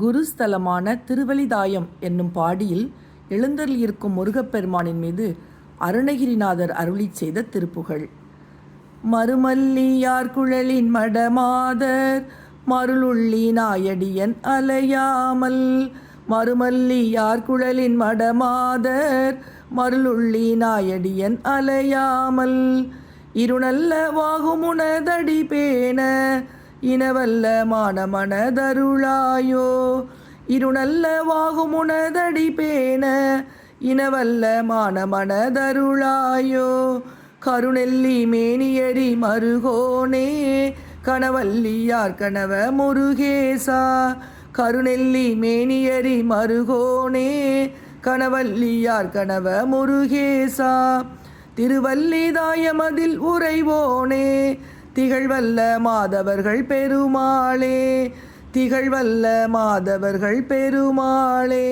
குருஸ்தலமான திருவலிதாயம் என்னும் பாடியில் எழுந்தருளியிருக்கும் முருகப்பெருமானின் மீது அருணகிரிநாதர் அருளிச் செய்த திருப்புகழ் மறுமல்லியார் குழலின் மடமாதர் மருளுள்ளி நாயடியன் அலையாமல். மறுமல்லியார் குழலின் மடமாதர் மருளுள்ளி நாயடியன் அலையாமல். இருநல்ல வாகுமுனதடி பேண இனவல்ல மானமனதருளாயோ இருநல்ல வாகுமுனதடி பேண. இனவல்ல மானமனதருளாயோ கருணெல்லி மேனியடி மருகோனே. கணவல்லியார் கணவ முருகேசா. கருணெல்லி மேனியரி மருகோனே. கணவல்லியார் கணவ முருகேசா. திருவல்லிதாயமதில் உறைவோனே. திகழ்வல்ல மாதவர்கள் பெருமாளே திகழ்வல்ல மாதவர்கள் பெருமாளே.